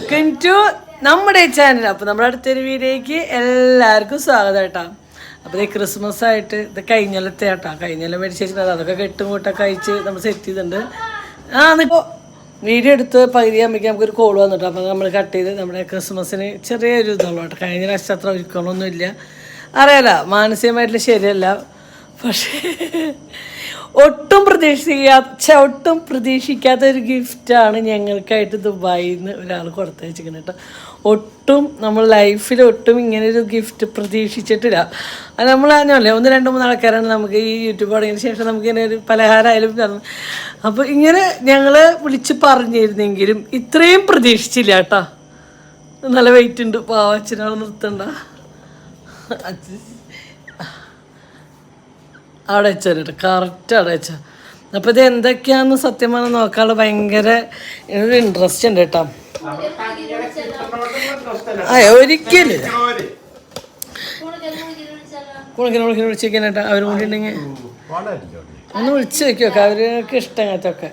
Welcome to നമ്മുടെ channel അപ്പോൾ നമ്മുടെ അടുത്തൊരു വീഡിയോയ്ക്ക് എല്ലാവർക്കും സ്വാഗതം കേട്ടോ. അപ്പോൾ ഈ ക്രിസ്മസ് ആയിട്ട് ഇത് കഴിഞ്ഞലത്തെ കേട്ടോ. കഴിഞ്ഞല മേടിച്ച് വെച്ചിട്ടുണ്ട് അതൊക്കെ കെട്ടും കൂട്ടൊക്കെ അയച്ച് നമ്മൾ സെറ്റ് ചെയ്തിട്ടുണ്ട്. ആ ഇപ്പോൾ വീഡിയോ എടുത്ത് പകുതി ആകുമ്പോഴേക്കും നമുക്കൊരു കോൾ വന്നിട്ടോ അപ്പോൾ നമ്മൾ കട്ട് ചെയ്ത് നമ്മുടെ ക്രിസ്മസിന് ചെറിയൊരു ഇതുള്ളൂ കേട്ടോ. കഴിഞ്ഞ പ്രാവശ്യം അത്ര ഒരുക്കണമൊന്നുമില്ല അറിയാലോ മാനസികമായിട്ടുള്ള ശരിയല്ല. പക്ഷേ ഒട്ടും പ്രതീക്ഷിക്കാത്ത ഒട്ടും പ്രതീക്ഷിക്കാത്ത ഒരു ഗിഫ്റ്റാണ് ഞങ്ങൾക്കായിട്ട് ദുബായിൽ നിന്ന് ഒരാൾ കൊടുത്തയച്ചിരിക്കുന്നത് കേട്ടോ. ഒട്ടും നമ്മൾ ലൈഫിൽ ഒട്ടും ഇങ്ങനെ ഒരു ഗിഫ്റ്റ് പ്രതീക്ഷിച്ചിട്ടില്ല. അത് നമ്മൾ അറിഞ്ഞല്ലേ ഒന്ന് രണ്ട് മൂന്ന് ആൾക്കാരാണ് നമുക്ക് ഈ യൂട്യൂബ് തുടങ്ങിയതിന് ശേഷം നമുക്ക് ഇങ്ങനെ ഒരു പലഹാരമായാലും തന്നു അപ്പോൾ ഇങ്ങനെ ഞങ്ങൾ വിളിച്ച് പറഞ്ഞിരുന്നെങ്കിലും ഇത്രയും പ്രതീക്ഷിച്ചില്ല കേട്ടോ. നല്ല വെയിറ്റ് ഉണ്ട്. പാവച്ചനാൾ നിർത്തണ്ട. അച്ഛൻ അവിടെ കറക്റ്റ് അവിടെ വെച്ചാൽ അപ്പോൾ ഇത് എന്തൊക്കെയാണെന്ന് സത്യം പറഞ്ഞാൽ നോക്കാനുള്ള ഭയങ്കര ഇൻട്രസ്റ്റ് ഉണ്ട് കേട്ടോ. ആ ഒരിക്കലില്ല കുണക്കിനെ കുണക്കിനെ വിളിച്ചിരിക്കാൻ കേട്ടോ. അവർ കൂടി ഉണ്ടെങ്കിൽ ഒന്ന് വിളിച്ച് വെക്കുമൊക്കെ അവർക്ക് ഇഷ്ടം അങ്ങനത്തൊക്കെ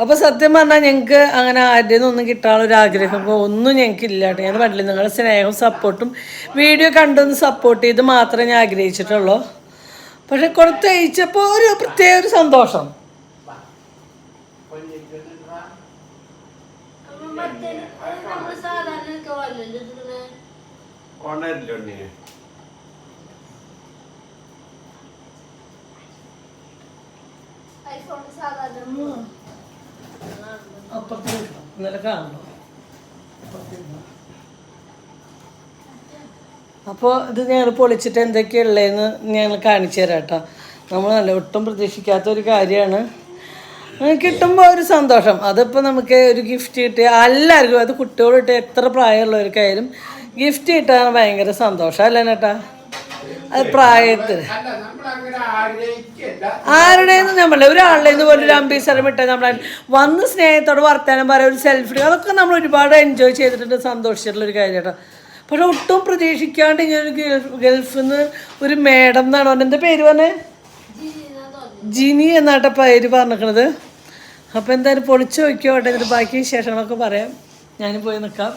അപ്പോൾ സത്യം പറഞ്ഞാൽ ഞങ്ങൾക്ക് അങ്ങനെ ആരുടെ ഒന്നും കിട്ടാനുള്ള ഒരു ആഗ്രഹം ഒന്നും ഞങ്ങൾക്ക് ഇല്ല കേട്ടോ. ഞാൻ പറ്റില്ല നിങ്ങളുടെ സ്നേഹവും സപ്പോർട്ടും വീഡിയോ കണ്ടൊന്ന് സപ്പോർട്ട് ചെയ്ത് മാത്രമേ ഞാൻ ആഗ്രഹിച്ചിട്ടുള്ളൂ. പക്ഷെ കൊടുത്തയച്ചപ്പോൾ ഒരു പ്രത്യേക ഒരു സന്തോഷം. അപ്പുറത്ത് ഇന്നലെ കാണണം അപ്പോൾ ഇത് ഞങ്ങൾ പൊളിച്ചിട്ട് എന്തൊക്കെയുള്ളതെന്ന് ഞങ്ങൾ കാണിച്ചു തരാം കേട്ടോ നമ്മൾ നല്ല ഒട്ടും പ്രതീക്ഷിക്കാത്ത ഒരു കാര്യമാണ്. കിട്ടുമ്പോൾ ഒരു സന്തോഷം. അതിപ്പോൾ നമുക്ക് ഒരു ഗിഫ്റ്റ് കിട്ടിയ എല്ലാവർക്കും അത് കുട്ടികളോട്ട് എത്ര പ്രായമുള്ളവർക്കായാലും ഗിഫ്റ്റ് കിട്ടാൻ ഭയങ്കര സന്തോഷം. അല്ലേ ചേട്ടാ അത് പ്രായത്തിൽ ആരുടെയെന്ന് നമ്മളെ ഒരാളുടെ പോലെ ഒരു അമ്പീസരം ഇട്ടാൽ നമ്മളെ വന്ന് സ്നേഹത്തോട് വർത്താനം പറയാം ഒരു സെൽഫി അതൊക്കെ നമ്മൾ ഒരുപാട് എൻജോയ് ചെയ്തിട്ടുണ്ട്. സന്തോഷിച്ചിട്ടുള്ള ഒരു കാര്യം കേട്ടോ പക്ഷെ ഒട്ടും പ്രതീക്ഷിക്കാണ്ട് ഇങ്ങനെ ഒരു ഗൾഫ് ഗൾഫിൽ നിന്ന് ഒരു മേഡം എന്നാണ് പറഞ്ഞത്. എന്താ പേര് പറഞ്ഞേ? ജിനി എന്നാട്ട പേര് പറഞ്ഞിരിക്കണത്. അപ്പോൾ എന്തായാലും പൊളിച്ചു നോക്കിയോട്ടെ ഇത് ബാക്കി വിശേഷങ്ങളൊക്കെ പറയാം. ഞാൻ പോയി നിൽക്കാം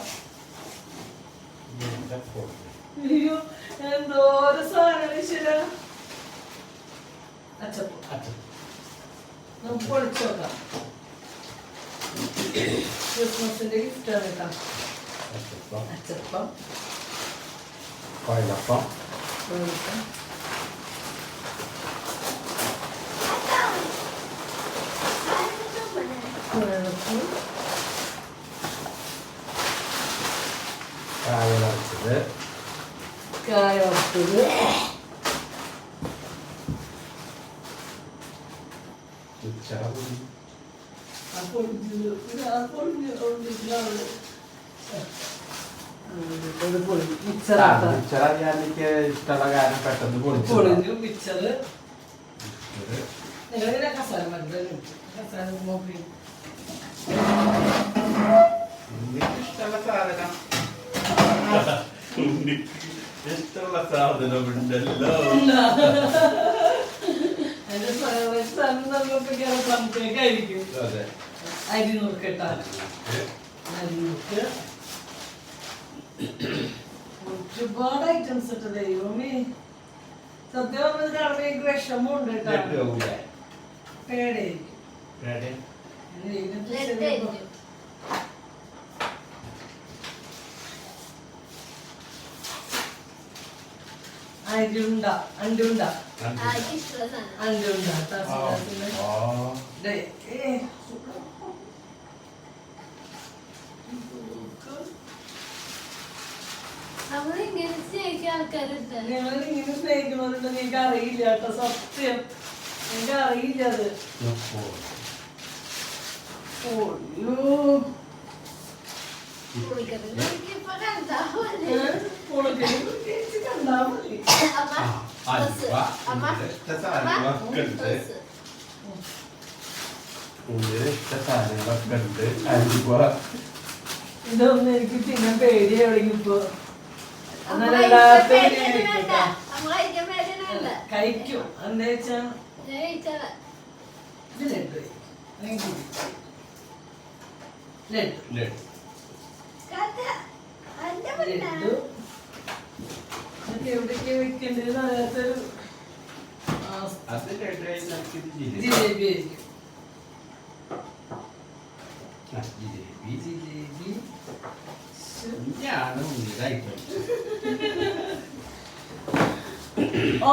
നോക്കാം. ക്രിസ്മസിന്റെ ഗിഫ്റ്റാണ് കേട്ടോ. 맛있었어? 맛있었어? 과일 났어? 모르겠어. 그래놓고 과일 났지? 가요 그래. 진짜. 아, 꼴, 그냥 꼴, 그냥 꼴, 그냥 꼴. ഉച്ചറ ഞാൻ എനിക്ക് ഇഷ്ടമുള്ള കാര്യം പെട്ടെന്ന് പൊളിച്ചു പൊളിഞ്ഞു മിച്ചറ്. നിങ്ങളിങ്ങനെ കസാല മരുന്ന് കസാല നോക്കി. ഇഷ്ടമുള്ള സാധനം. ഇഷ്ടമുള്ള സാധനം ഉണ്ടല്ലോ. അരി നുറുക്കട്ടാ അരി നുറുക്ക് ഒരുപാട് ഐറ്റംസ് ഇട്ട് ദൈവമേ സത്യം പറഞ്ഞത് കാണുമ്പോ എനിക്ക് വിഷമമുണ്ട് കേട്ടോ? പേടിയായിരിക്കും റെഡി? അരിയുണ്ട അണ്ടുണ്ട. അണ്ടുണ്ട ആ, താസിന്റെ ആ. ദേ, ഏ. ഞങ്ങൾ ഇങ്ങനെ സ്നേഹിക്കണവരുണ്ട് നിങ്ങൾക്ക് അറിയില്ല കേട്ടോ സത്യം. എനിക്ക് അറിയില്ല അത് ഇതൊന്നും എനിക്ക് പിന്നെ പേടിയാണെങ്കിൽ ഇപ്പൊ കഴിക്കും. എന്താ വെച്ചാ? ഇത് ലഡു ലഡു ലഡു ലഡു ഇതൊക്കെ എവിടേക്കാ വെക്കേണ്ടത്? അറിയാത്തൊരു ആ, അത് ലഡുവായി നമുക്കിത് ജിലേബി. ജിലേബി ആയിരിക്കും.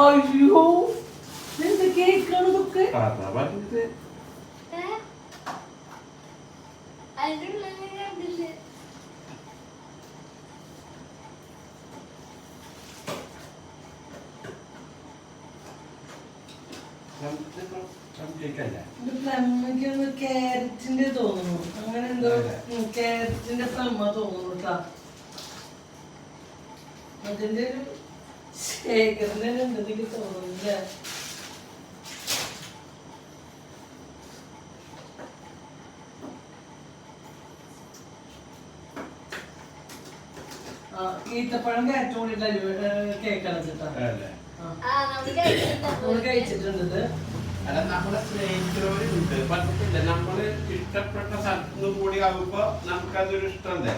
അയ്യോ. എന്ത് കേക്കാണ് ഇതൊക്കെ? ക്യാരറ്റിന്റെ തോന്നുന്നു. അങ്ങനെ എന്തോ ക്യാരറ്റിന്റെ പ്ലമ്മ തോന്നുന്നു കേട്ടാ അതിന്റെ ഒരു ശേഖരനെ ഉണ്ടെന്ന് എനിക്ക് തോന്നുന്നില്ല ഈത്തപ്പഴം കയറ്റം കൂടിയിട്ടല്ല കേക്കാണ് ചേട്ടാ അല്ലേ ആ. നമ്മൾ കഴിച്ചിട്ടുണ്ട്. അല്ല നമ്മളെ സ്നേഹിക്കുന്നവരുണ്ട്. പറ്റത്തില്ല നമ്മൾ ഇഷ്ടപ്പെട്ട സ്ഥലത്തു കൂടി ആകുമ്പോ നമുക്കതൊരു ഇഷ്ടമല്ലേ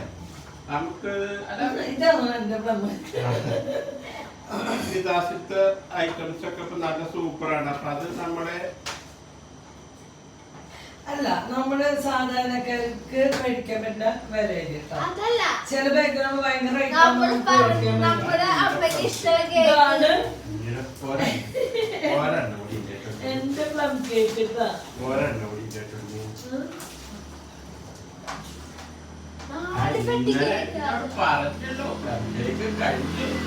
നമുക്ക് അല്ല ഇതാണ് എന്റെ ഐറ്റംസ് ഒക്കെ ഇപ്പൊ നല്ല സൂപ്പറാണ്. അപ്പൊ അത് നമ്മളെ അല്ല നമ്മൾ സാധാരണക്കാർക്ക് കഴിക്കാൻ പറ്റുന്ന അതല്ല. ചില ബാക്ക്ഗ്രൗണ്ട് ഭയങ്കര rate നമ്മൾ നമുക്ക് പറഞ്ഞു കഴിക്കാൻ നമ്മുടെ പറ്റില്ല. അമ്മയ്ക്ക് ഇഷ്ടമുള്ള കേക്ക് ഇതാണ് ഇങ്ങനെ ഒരെ- ഒരെണ്ണം കൂടി ഇട്ടിട്ടുണ്ട്. എന്റെ പ്ലം കേക്ക് കേട്ടാ ഒരെണ്ണം കൂടി ഇട്ടിട്ടുണ്ട്. നാല് പെട്ടി ഇന്നലെ കേക്ക് ഞാൻ പറഞ്ഞല്ലോ കേക്ക് കഴിച്ചു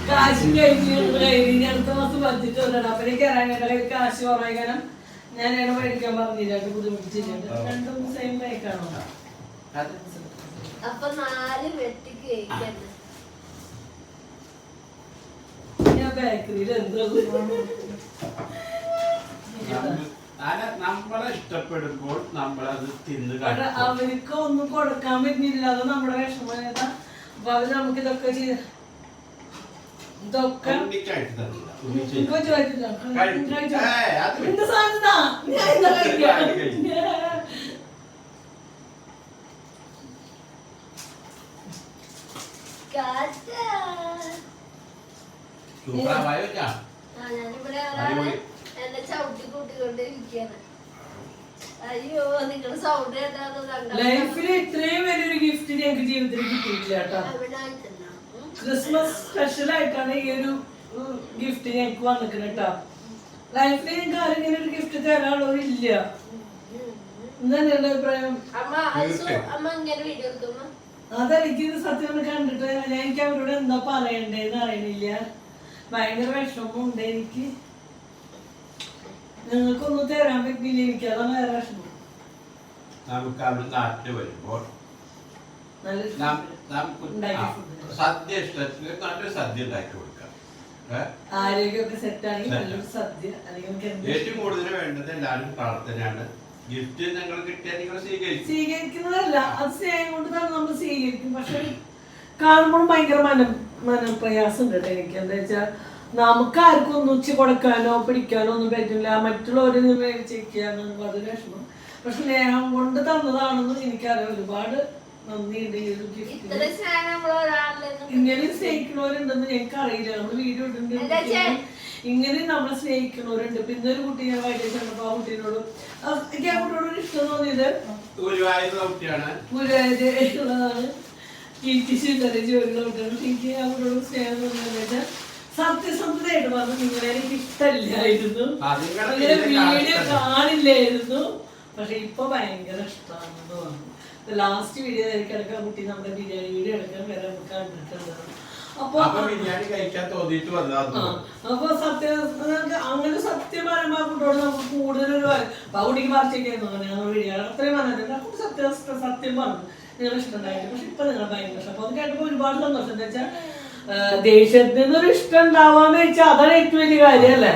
കാശ് കഴിഞ്ഞ് കഴിഞ്ഞ് അടുത്ത മാസം ബഡ്ജറ്റ് വരണം അപ്പൊ എനിക്ക് അറിയാൻ കാശ് കുറവായി. കാരണം ഞാൻ എന്നെ മേടിക്കാൻ പറഞ്ഞില്ല. ബുദ്ധിമുട്ടിച്ചിട്ടുണ്ട് രണ്ടും സെയിം ബൈക്കാണോ അപ്പൊ നാല് കേക്ക് തന്നെ ഞാൻ ബേക്കറിയിൽ എന്തോ നമ്മളെ ഇഷ്ടപ്പെടുമ്പോൾ നമ്മളത് തിന്ന് അവിടെ കഴിക്കും അവർക്ക് ഒന്നും കൊടുക്കാൻ പറ്റുന്നില്ല. അത് നമ്മുടെ വിഷമം അപ്പൊ അവർ നമുക്ക് ഇതൊക്കെ ചെയ്ത് ഇതൊക്കെ അത്. അത് ആ, ഞാനിവിടെ കൂട്ടിക്കൊണ്ടിരിക്കുകയാണ് അയ്യോ നിങ്ങളുടെ സൗണ്ട് ലൈഫിൽ ഇത്രയും വലിയൊരു ഗിഫ്റ്റ് ഞങ്ങൾക്ക് ജീവിതത്തിൽ കിട്ടിയിട്ടില്ല കേട്ടോ. ക്രിസ്മസ് സ്പെഷ്യൽ ആയിട്ടാണ് ഈ ഒരു ഗിഫ്റ്റ് ഞങ്ങൾക്ക് വന്നിക്കുന്നത് കേട്ടോ. ലൈഫിൽ ഞങ്ങൾക്ക് ആരെങ്കിലും ഒരു ഗിഫ്റ്റ് തരാനുള്ളവരില്ല. എന്താണ് എന്റെ അഭിപ്രായം? അമ്മ അത് അമ്മ ഇങ്ങനെ വീഡിയോ എടുക്കുമ്പോ അതെനിക്ക് സത്യം കണ്ടിട്ട് ഞാൻ എനിക്ക് അവരോട് എന്താ പറയണ്ടേന്ന് അറിയണില്ല. ഭയങ്കര വിഷമമുണ്ട് എനിക്ക്. നിങ്ങൾക്കൊന്നും തരാൻ പറ്റില്ല എനിക്ക് അതാണ് വേറെ വിഷമം നമുക്ക് അവിടെ നാട്ടിൽ വരുമ്പോൾ നല്ല നാം- നമുക്ക് ഉണ്ടാക്കി ആ, ഫുഡ്. സദ്യ ഇഷ്ടത്തിൽ നല്ലൊരു സദ്യ ഉണ്ടാക്കി കൊടുക്കാം. ഏ? ആരോഗ്യമൊക്കെ സെറ്റ്. ആണെങ്കിൽ നല്ലൊരു സദ്യ. അല്ലെങ്കിൽ നമുക്ക് എന്ത് ഏറ്റവും കൂടുതൽ വേണ്ടത് എല്ലാവരും പ്രാർത്ഥനയാണ്. ഗിഫ്റ്റ് നിങ്ങൾ കിട്ടിയാൽ നിങ്ങൾ സ്വീകരിക്കും. സ്വീകരിക്കുന്നതല്ല അത് സ്നേഹം കൊണ്ട് തന്നെ നമ്മൾ സ്വീകരിക്കും. പക്ഷെ കാണുമ്പോൾ ഭയങ്കര മന മനപ്രയാസം ഉണ്ട് കേട്ടോ എനിക്ക്. എന്താ വെച്ചാൽ നമുക്ക് ആർക്കും ഒന്നും ഉച്ച കൊടുക്കാനോ പിടിക്കാനോ ഒന്നും പറ്റില്ല മറ്റുള്ളവരെ മേടിച്ചിരിക്കുകയാണ് അത് വിഷമം. പക്ഷെ സ്നേഹം കൊണ്ട് തന്നതാണെന്ന് എനിക്കറിയാം. ഒരുപാട് നന്ദിയുണ്ട് ഈ ഒരു ഗിഫ്റ്റ് നമ്മൾ ഇങ്ങനെ സ്നേഹിക്കുന്നവരുണ്ടെന്ന് ഞങ്ങൾക്ക് അറിയില്ല നമ്മൾ വീഡിയോ? ഇടുന്നുണ്ട് ഇങ്ങനെ നമ്മളെ സ്നേഹിക്കുന്നവരുണ്ട്. പിന്നെ ഒരു കുട്ടി ഞാൻ വൈകിട്ട് ചെന്നപ്പോ ആ കുട്ടീനോട് എനിക്ക് ആ കുട്ടിയോട് ഒരു ഇഷ്ടം തോന്നിയത്? ഗുരുവായൂർ കുട്ടിയാണ്. ഗുരുവായൂരുള്ളതാണ് എനിക്ക് ശീതല ജോലിയുള്ള കുട്ടിയാണ്. എനിക്ക് ആ കുട്ടിയോട് സ്നേഹം വെച്ചാൽ സത്യസന്ധതയായിട്ട് പറഞ്ഞു നിങ്ങളെ എനിക്ക് ഇഷ്ടമില്ലായിരുന്നു നിങ്ങളെ വീഡിയോ കാണില്ലായിരുന്നു. പക്ഷെ ഇപ്പൊ ഭയങ്കര ഇഷ്ടമാണെന്ന് തോന്നുന്നു. ലാസ്റ്റ് വീഡിയോ ഇടയ്ക്കിടയ്ക്ക് ആ കുട്ടി നമ്മുടെ ബിരിയാണി വീഡിയോ എടുക്കാൻ വേറെ നമുക്ക് കണ്ടിട്ടുണ്ടാവും അപ്പൊ ബിരിയാണി കഴിക്കാൻ തോന്നിയിട്ട് അപ്പൊ സത്യം അങ്ങനെ സത്യപരമായ കുട്ടിയോട് നമുക്ക് കൂടുതലൊരു പൗടിക്ക് ആ അങ്ങനെ ഞങ്ങൾ വീഡിയോ അത്രയും പറഞ്ഞിട്ടുണ്ട് സത്യം സത്യം പറഞ്ഞു. നിങ്ങൾ ഇഷ്ടമുണ്ടായിരുന്നു പക്ഷെ ഇപ്പൊ നിങ്ങൾ ഭയങ്കര ഇഷ്ടം. അപ്പൊ അത് കേട്ടപ്പോ ഒരുപാട് സന്തോഷം. എന്താ വെച്ചാൽ ദേഷ്യത്തിൽ നിന്നൊരു ഇഷ്ടം ഉണ്ടാവാന്ന് വെച്ചാൽ അതാണ് ഏറ്റവും വലിയ കാര്യമല്ലേ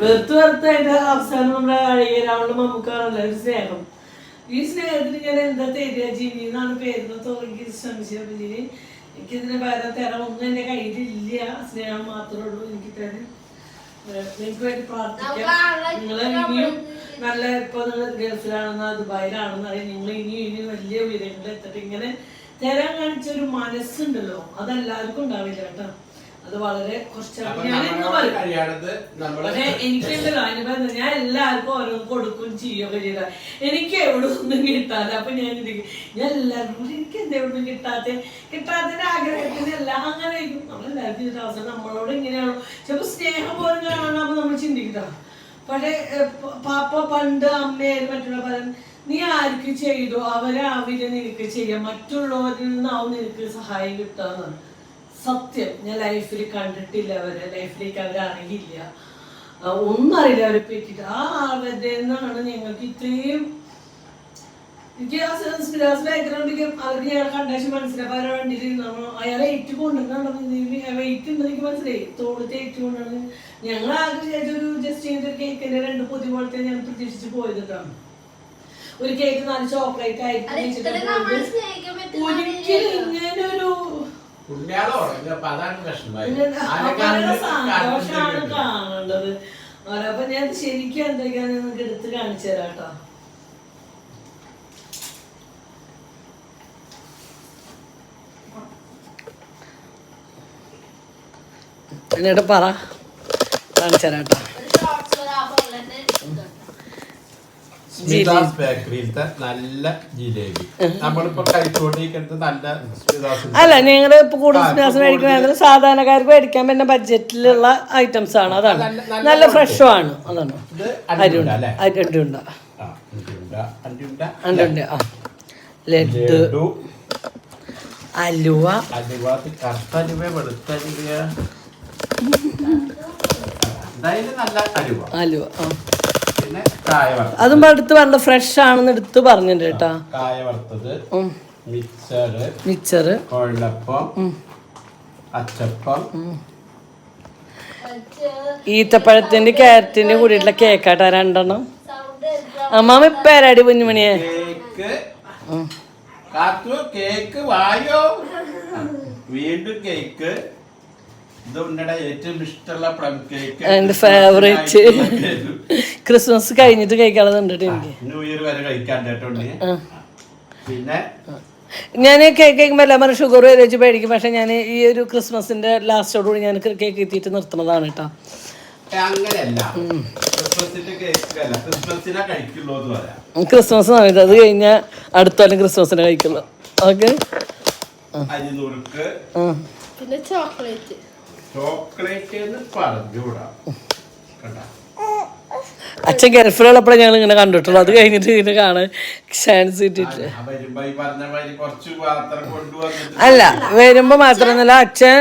വെറുത്ത് വെറുത്ത് അതിന്റെ അവസാനം നമ്മുടെ അഴിയരാളുടെ മമ്മൂക്കാണല്ലോ ഒരു സ്നേഹം. ഈ സ്നേഹത്തിന് ഞാൻ എന്താ തരിക? ജിനി എന്നാണ് പേരുന്ന തോന്നി ശ്രമിച്ചത് ജിനി എനിക്കിതിന് വേറെ തരം ഒന്നും എന്റെ കയ്യിലില്ല. സ്നേഹം മാത്രമേ ഉള്ളൂ എനിക്ക് തരാൻ. നിങ്ങൾക്ക് വേണ്ടി പ്രാർത്ഥിക്കാം. നിങ്ങളെ ഇനിയും നല്ല ഇപ്പൊ നിങ്ങൾ ഗൾഫിലാണെന്ന് ദുബായിലാണെന്ന് അറിയാം നിങ്ങൾ ഇനിയും ഇനിയും വലിയ ഉയരങ്ങളിൽ എത്തിട്ട്. ഇങ്ങനെ തരാൻ കാണിച്ച ഒരു മനസ്സുണ്ടല്ലോ അതെല്ലാവർക്കും ഉണ്ടാവില്ല കേട്ടോ. അത് വളരെ കുറച്ച് അപ്പൊ എനിക്കുണ്ടല്ലോ ഞാൻ എല്ലാവർക്കും ഓരോന്ന് കൊടുക്കും ചെയ്യുകയൊക്കെ ചെയ്ത എനിക്ക് എവിടെ ഒന്നും കിട്ടാതെ അപ്പൊ ഞാൻ ഞാൻ എല്ലാവർക്കും എനിക്ക് എന്താ എവിടെ ഒന്നും കിട്ടാത്ത? കിട്ടാത്തതിന്റെ ആഗ്രഹത്തിനല്ല അങ്ങനെ ആയിരിക്കും. നമ്മളെല്ലാവർക്കും ഇതിന്റെ അവസരം നമ്മളോട് ഇങ്ങനെയാണോ? ചിലപ്പോ സ്നേഹം പോലും കാണാൻ നമ്മൾ ചിന്തിക്കാം പക്ഷേ പാപ്പ പണ്ട് അമ്മയായാലും മറ്റുള്ള പലരും നീ ആർക്ക് ചെയ്തു? അവരെ ആവില്ല നിനക്ക് ചെയ്യാം. മറ്റുള്ളവരിൽ നിന്നാവും നിനക്ക് സഹായം കിട്ടാന്നാണ് സത്യം ഞാൻ ലൈഫിൽ കണ്ടിട്ടില്ല അവരെ. ലൈഫിലേക്ക് അവരറിയില്ല ഒന്നും അറിയില്ല അവരെ പറ്റിയിട്ട്. ആ അവരുടെ നിന്നാണ് ഞങ്ങൾക്ക് ഇത്രയും എനിക്ക് ആ സ്പിരാസ് ബാക്ക്ഗ്രൗണ്ടിൽ അവർക്ക് ഞങ്ങൾ കണ്ടാശം മനസ്സിലായി. അവരുടെ വണ്ടിയിൽ നമ്മൾ അയാളെ ഏറ്റു കൊണ്ടുവരണം വെയിറ്റ് ഉണ്ട് എനിക്ക് മനസ്സിലായി. തോളത്തെ ഏറ്റു കൊണ്ടാണ് ഞങ്ങൾ ആകെ ഒരു ജസ്റ്റ് ചെയ്തൊരു കേക്കിന്റെ രണ്ട് പൊതി പോലത്തെ ഞാൻ പ്രതീക്ഷിച്ച് പോയതാണ് ഒരു കേക്ക് നല്ല ചോക്ലേറ്റ് ആയിരിക്കും ഒരിക്കലും ഇങ്ങനെ ഒരു സന്തോഷമാണ് കാണേണ്ടത്. അപ്പൊ ഞാൻ ശരിക്കും എന്തൊക്കെയാന്ന് നിങ്ങൾക്ക് എടുത്ത് കാണിച്ചു തരാം കേട്ടോ. എന്നിട്ട് പറ. കാണിച്ചു തരാം കേട്ടോ ഒരു ഷോർട്സ് ഒരു ആ പോലെ തന്നെ ഇതുണ്ട്. സ്മിതാസ് ബേക്കറിയിലത്തെ നല്ല ജിലേബി. നമ്മളിപ്പോ കഴിച്ചുകൊണ്ടിരിക്കുന്നത് നല്ല സ്മിതാസ് അല്ല നിങ്ങൾ ഇപ്പൊ കൂടുതൽ സ്നാക്സ് മേടിക്കുന്നത് സാധാരണക്കാർക്ക് മേടിക്കാൻ പറ്റുന്ന ബഡ്ജറ്റിലുള്ള ഐറ്റംസ് ആണ്. അതാണ്. നല്ല- ഫ്രഷും ആണ് അതാണ്. അരിയുണ്ട ലഡു അലുവ. അലുവ കറുത്ത അലുവ വെളുത്ത അലുവ എന്തായാലും നല്ല അലുവ. അലുവ ആ. പിന്നെ കായ വറുത്തത്. അതും എടുത്ത് പറഞ്ഞ ഫ്രഷ് ആണെന്ന് എടുത്ത് പറഞ്ഞിട്ടുണ്ട് കേട്ടാ. കായ വറുത്തത്. മിച്ചർ മിച്ചർ കൊഴലപ്പം. അച്ചപ്പം. ഈത്തപ്പഴത്തിന്റെ ക്യാരറ്റിന്റെ കൂടിയിട്ടുള്ള കേക്കാട്ടാ രണ്ടെണ്ണം. അമ്മാമ ഇപ്പേരാടി കുഞ്ഞുമണിയെ? കേക്ക് കാത്തു കേക്ക് വായോ? വീണ്ടും കേക്ക് എന്റെ ഫേവറേറ്റ് ക്രിസ്മസ് കഴിഞ്ഞിട്ട് കഴിക്കാനുള്ളത് എനിക്ക്. ന്യൂ ഇയർ വരെ കഴിക്കാൻ കേട്ടോണ്ട് പിന്നെ? ഞാൻ കേക്ക് കഴിക്കുമ്പോൾ എല്ലാം പറഞ്ഞ ഷുഗർ വരെ വെച്ച് പേടിക്കും. പക്ഷെ ഞാൻ ഈ ഒരു ക്രിസ്മസിന്റെ ലാസ്റ്റോടുകൂടി ഞാൻ കേക്ക് എത്തിയിട്ട് നിർത്തുന്നതാണ് കേട്ടോ. ക്രിസ്മസ് സമയത്ത് അത് കഴിഞ്ഞ അടുത്ത കൊല്ലം ക്രിസ്മസിനെ കഴിക്കുള്ളൂ ഓക്കെ പിന്നെ ചോക്ലേറ്റ്. ചോക്ലേറ്റ് എന്ന് പറഞ്ഞുകൂടാ. കണ്ട? അച്ഛൻ ഗൾഫിലുള്ളപ്പോഴേ ഞങ്ങൾ ഇങ്ങനെ കണ്ടിട്ടുള്ളൂ. അത് കഴിഞ്ഞിട്ട് ഇങ്ങനെ കാണാൻ ചാൻസ് കിട്ടിയിട്ടില്ല. അല്ല വരുമ്പോ മാത്രമൊന്നുമല്ല അച്ഛൻ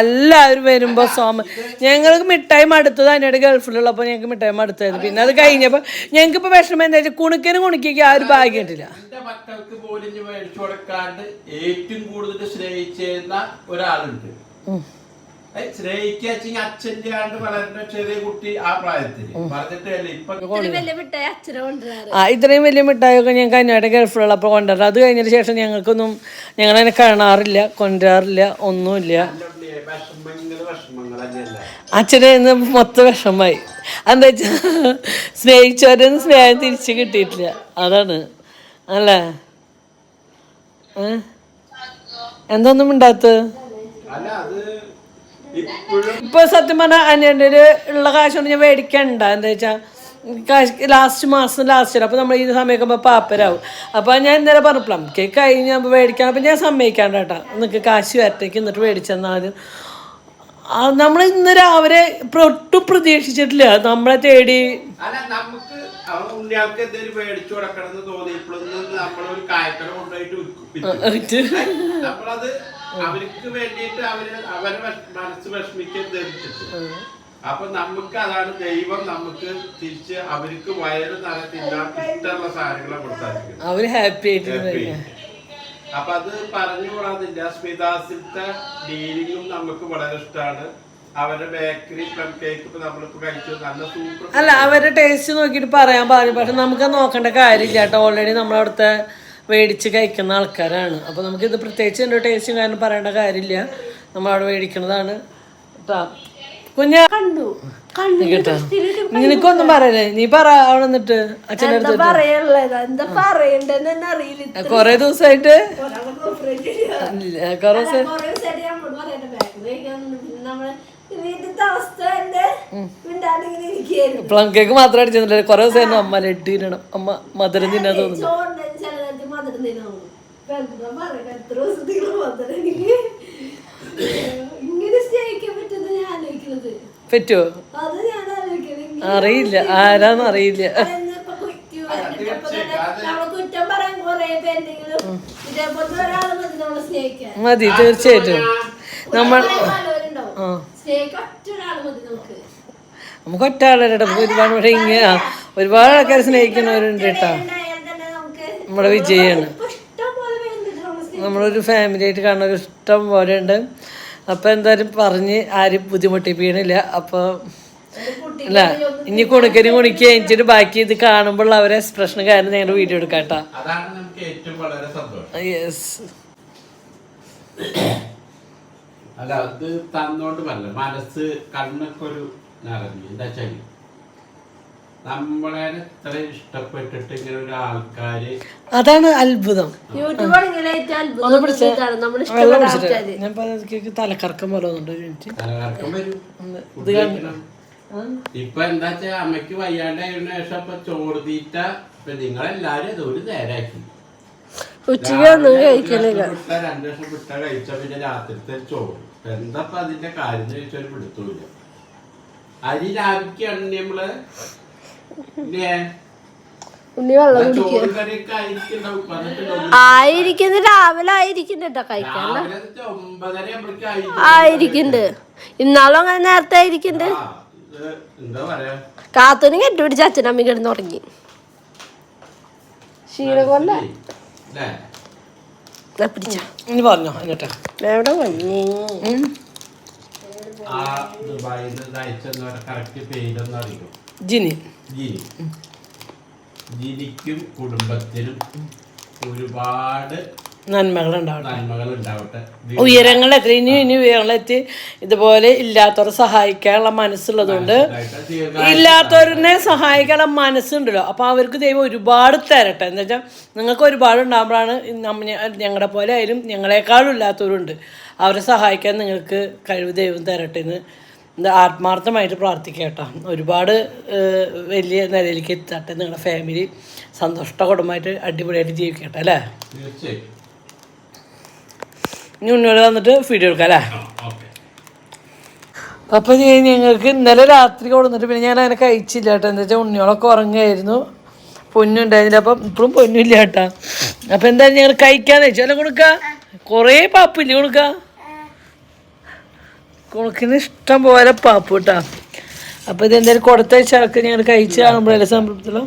എല്ലാവരും വരുമ്പോ സോമ ഞങ്ങൾക്ക് മിഠായി മടുത്തത് അതിനിടെ ഗൾഫിലുള്ളപ്പോൾ ഞങ്ങൾക്ക് മിഠായി മടുത്തായിരുന്നു. പിന്നെ അത് കഴിഞ്ഞപ്പോൾ ഞങ്ങൾക്ക് ഇപ്പൊ വിഷമം എന്താ വെച്ചാൽ കുണുക്കനും കുണുക്കിക്ക് ആ ഒരു ഭാഗ്യം കിട്ടില്ല മക്കൾക്ക് പോലും മേടിച്ചു കൊടുക്കാണ്ട് ഏറ്റവും കൂടുതൽ സ്നേഹിച്ചിരുന്ന ഒരാളുണ്ട്. സ്നേഹിക്കാച്ചെങ്കിൽ അച്ഛന്റെ ആണ്ട് വളരുന്ന ചെറിയ കുട്ടി ആ പ്രായത്തിൽ. പറഞ്ഞിട്ടല്ലേ ഇത്രയും വലിയ മിഠായൊക്കെ ഞങ്ങൾക്ക് അതിനായിട്ട് ഗൾഫിലുള്ളപ്പോൾ കൊണ്ടുവരാം അത് കഴിഞ്ഞതിന് ശേഷം ഞങ്ങൾക്കൊന്നും ഞങ്ങൾ അതിനെ കാണാറില്ല കൊണ്ടുവരാറില്ല ഒന്നുമില്ല. അച്ഛനെ ഇന്ന് മൊത്തം വിഷമായി എന്താ വെച്ചാൽ സ്നേഹിച്ചവരൊന്നും സ്നേഹം തിരിച്ചു കിട്ടിയിട്ടില്ല. അതാണ്. അല്ലേ? എന്തൊന്നും ഉണ്ടാത്ത അല്ല അത് ഇപ്പൊ സത്യം പറഞ്ഞാൽ അനിയന്റെ ഒരു ഉള്ള കാശ് കൊണ്ട് ഞാൻ മേടിക്കണ്ട. എന്താ വെച്ചാൽ കാശ് ലാസ്റ്റ് മാസം ലാസ്റ്റ് അപ്പോൾ നമ്മൾ ഈ സമയമൊക്കെ പാപ്പരാവും. അപ്പോൾ ഞാൻ ഇന്നലെ പറഞ്ഞു പ്ലം കേക്ക് കഴിഞ്ഞ് അപ്പോൾ മേടിക്കാൻ അപ്പോൾ ഞാൻ സമ്മതിക്കാണ്ട് കേട്ടോ. നിങ്ങൾക്ക് കാശ് വരട്ടേക്ക് എന്നിട്ട് മേടിച്ചെന്നാൽ നമ്മൾ ഇന്ന് രാവിലെ ഒട്ടും പ്രതീക്ഷിച്ചിട്ടില്ല. നമ്മളെ തേടി തോന്നിയപ്പോഴൊന്നും നമ്മളൊരു കൊണ്ടുപോയിട്ട് നമ്മളത് അവർക്ക് വേണ്ടിയിട്ട് അവർ അവരെ മനസ്സ് വിഷമിക്കരുത് അപ്പൊ നമുക്ക് അതാണ് ദൈവം നമുക്ക് തിരിച്ച് അവർക്ക് വയറ് നിറയെ ഇഷ്ടമുള്ള സാധനങ്ങളെ കൊടുത്താൽ അവർ ഹാപ്പി ആയിട്ട് അപ്പൊ അത് പറഞ്ഞു കൂടാതില്ല സ്മിതാസിന്റെ ഡീലിങ്ങും നമുക്ക് വളരെ ഇഷ്ടമാണ്. അവരുടെ ബേക്കറി പ്ലം കേക്ക് ഇപ്പൊ നമ്മളിപ്പോ കഴിച്ചു. നല്ല സൂപ്പർ അല്ല അവരുടെ ടേസ്റ്റ് നോക്കിയിട്ട് പറയാൻ പാടില്ല. പക്ഷെ നമുക്ക് നോക്കേണ്ട കാര്യമില്ല കേട്ടോ. ഓൾറെഡി നമ്മളവിടുത്തെ മേടിച്ച് കഴിക്കുന്ന ആൾക്കാരാണ്. അപ്പോൾ നമുക്കിത് പ്രത്യേകിച്ച് എന്റെ ടേസ്റ്റും കാരണം പറയേണ്ട കാര്യമില്ല. നമ്മൾ അവിടെ മേടിക്കുന്നതാണ്. കേട്ടോ കുഞ്ഞാ കണ്ടു. കണ്ടു. കേട്ടോ. നിനക്കൊന്നും പറയല്ലേ? നീ പറ അവിടെ നിന്നിട്ട് അച്ഛന്റെ അടുത്ത് കൊറേ ദിവസമായിട്ട് കൊറേ ദിവസം ദിവസമായിട്ട് പ്ലം കേക്ക് മാത്രം അടിച്ചില്ല കൊറേ ദിവസം അമ്മ ലഡ്ഡു തിന്നണം അമ്മ മധുരം തിന്നാൻ തോന്നുന്നു. തിന്നു ആലോചിക്കുന്നത്. പറ്റുമോ അത് ഞാൻ ആലോചിക്കുന്നത്. അറിയില്ല. ആരാന്ന് അറിയില്ല. മതി തീർച്ചയായിട്ടും. നമ്മൾ നമുക്ക് ഒറ്റ ആളല്ല നമുക്ക് ഒരുപാട് പക്ഷേ ഇങ്ങനെ ഒരുപാട് ആൾക്കാർ സ്നേഹിക്കുന്നവരുണ്ട് കേട്ടാ. നമ്മുടെ വിജയാണ്. നമ്മളൊരു ഫാമിലി ആയിട്ട് കാണുന്ന ഒരു ഇഷ്ടം പോലെ ഉണ്ട് അപ്പോൾ എന്തായാലും പറഞ്ഞ് ആരും ബുദ്ധിമുട്ടിപ്പിക്കണില്ല. അപ്പോൾ അല്ല ഇനി കുണിക്കനും കുണിക്കുക എനിച്ചിട്ട് ബാക്കി ഇത് കാണുമ്പോൾ അവരെ എക്സ്പ്രഷൻ കാരണം നിങ്ങളുടെ വീഡിയോ എടുക്കാം കേട്ടോ. യെസ് അല്ല അത് തന്നോണ്ട് മനസ്സ് കണ്ണൊക്കെ ഒരു നിറഞ്ഞു എന്താ വെച്ചാൽ നമ്മളെ എത്ര ഇഷ്ടപ്പെട്ടിട്ട് ഇങ്ങനെ ഒരു ആൾക്കാര് അതാണ് അത്ഭുതം. ഞാൻ തലക്കറക്കം പോലെ തലക്കറക്കം വരും. ഇപ്പൊ എന്താ വെച്ചാ അമ്മയ്ക്ക് വയ്യാണ്ടായതിനു ശേഷം ഇപ്പൊ ചോറ് തീറ്റ ഇപ്പൊ നിങ്ങളെല്ലാരും അത് ഒരു നേരാക്കി. ഉച്ചയ്ക്ക് ഒന്നും കഴിക്കുന്നില്ല രണ്ടു ദിവസം വിട്ട കഴിച്ച പിന്നെ രാത്രിത്തെ ചോറ്. എന്താ അതിന്റെ കാര്യം ചോദിച്ചാൽ പിടുത്തൂല്ല അരി ലാഭിക്കുകയാണ് നമ്മൾ? ഉണ്ണി വെള്ളം. ആയിരിക്കുന്നത് രാവിലെ ആയിരിക്കുന്നുണ്ട് കഴിക്കാൻ. ആയിരിക്കുന്നുണ്ട്. ഇന്നാളും അങ്ങനെ നേരത്തെ ആയിരിക്കുന്നുണ്ട്. കാത്തുന് കെട്ടുപിടിച്ച് അച്ഛനമ്മ കിടന്ന് തുടങ്ങി ക്ഷീണം കൊണ്ട. പിടിച്ചോ പിടിച്ച. ഇനി പറഞ്ഞോ എവിടെ ഉം. ആ ദുബായിൽ നിന്ന് അയച്ചെന്ന് കറക്റ്റ് പേരൊന്നും അറിയും? ജിനി. ജിനി. ജിനിക്കും കുടുംബത്തിനും ഒരുപാട് നന്മകൾ ഉണ്ടാവട്ടെ നന്മകൾ ഉണ്ടാവട്ടെ ഉയരങ്ങളെത്തി ഇനി ഇനി ഉയരങ്ങളെത്തി ഇതുപോലെ ഇല്ലാത്തവരെ സഹായിക്കാനുള്ള മനസ്സുള്ളതുകൊണ്ട് ഇല്ലാത്തവരെ സഹായിക്കാനുള്ള മനസ്സുണ്ടല്ലോ. അപ്പോൾ അവർക്ക് ദൈവം ഒരുപാട് തരട്ടെ. എന്ന് വെച്ചാൽ നിങ്ങൾക്ക് ഒരുപാട് ഉണ്ടാകുമ്പോഴാണ് ഞങ്ങളുടെ പോലെ ആയാലും ഞങ്ങളെക്കാളും ഇല്ലാത്തവരുണ്ട്. അവരെ സഹായിക്കാൻ നിങ്ങൾക്ക് കഴിവ് ദൈവം തരട്ടെ എന്ന് എന്താ ആത്മാർത്ഥമായിട്ട് പ്രാർത്ഥിക്കട്ടോ ഒരുപാട് വലിയ നിലയിലേക്ക് എത്തട്ടെ നിങ്ങളുടെ ഫാമിലി സന്തോഷ കുടുംബമായിട്ട് അടിപൊളിയായിട്ട് ജീവിക്കട്ടെ അല്ലേ? ഇനി ഉന്നോട് വന്നിട്ട് വീഡിയോ എടുക്കാം അല്ലേ? അപ്പോൾ ഞങ്ങൾക്ക് ഇന്നലെ രാത്രി കൊടുത്തിട്ട് പിന്നെ ഞാൻ അങ്ങനെ കഴിച്ചില്ല കേട്ടോ. എന്താ വെച്ചാൽ ഉണ്ണിയോളൊക്കെ ഉറങ്ങായിരുന്നു. പൊന്നുണ്ടായിരുന്നില്ല. അപ്പം ഇപ്പോഴും പൊന്നില്ല കേട്ടാ. അപ്പം എന്തായാലും ഞങ്ങൾ കഴിക്കാന്ന് വെച്ചാൽ കൊടുക്ക. കുറേ പാപ്പില്ലേ കൊടുക്ക? കുണക്കിന് ഇഷ്ടം പോലെ പാപ്പ് കേട്ടാ അപ്പം ഇതെന്തായാലും കൊടുത്തയച്ച ആൾക്ക് ഞങ്ങൾ കഴിച്ച് കാണുമ്പോഴല്ലേ സംതൃപ്തിയുള്ള?